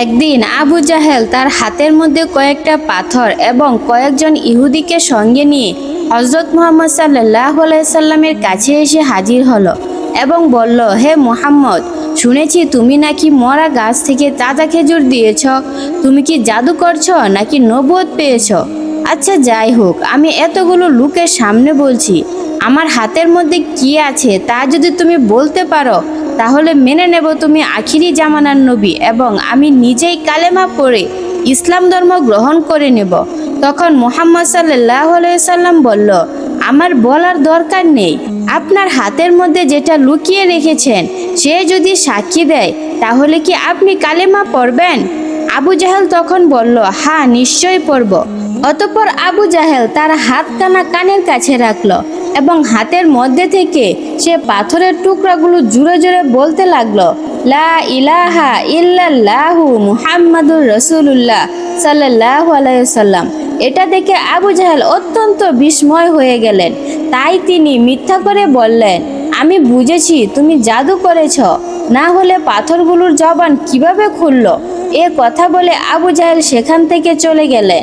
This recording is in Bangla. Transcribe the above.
একদিন আবু জাহেল তার হাতের মধ্যে কয়েকটা পাথর এবং কয়েকজন ইহুদিকে সঙ্গে নিয়ে হজরত মোহাম্মদ সাল্লাহ সাল্লামের কাছে এসে হাজির হলো এবং বলল, হে মোহাম্মদ, শুনেছি তুমি নাকি মরা গাছ থেকে তাজা খেজুর দিয়েছ। তুমি কি জাদু করছ নাকি নবুয়ত পেয়েছ? আচ্ছা যাই হোক, আমি এতগুলো লোকের সামনে বলছি, আমার হাতের মধ্যে কি আছে তা যদি তুমি বলতে পারো তাহলে মেনে নেব তুমি আখিরি জামানার নবী এবং আমি নিজেই কালেমা পড়ে ইসলাম ধর্ম গ্রহণ করে নেব। তখন মোহাম্মদ সাল্লাহ সাল্লাম বলল, আমার বলার দরকার নেই। আপনার হাতের মধ্যে যেটা লুকিয়ে রেখেছেন, সে যদি সাক্ষী দেয়, তাহলে কি আপনি কালেমা পড়বেন? আবু জাহেল তখন বলল হ্যাঁ নিশ্চয়ই পড়ব। অতপর আবু জাহেল তার হাত কানা কানের কাছে রাখল। এবং হাতের মধ্যে থেকে সে পাথরের টুকরাগুলো জুড়ে জুড়ে বলতে লাগল, লা ইলাহা ইল্লাল্লাহু মুহাম্মাদুর রসুল্লাহ সাল্লাহ আলাইসাল্লাম এটা দেখে আবু জাহেল অত্যন্ত বিস্ময় হয়ে গেলেন। তাই তিনি মিথ্যা করে বললেন, আমি বুঝেছি, তুমি জাদু করেছ। না হলে পাথরগুলোর জবান কীভাবে খুলল? এ কথা বলে আবু জাহেল সেখান থেকে চলে গেলেন।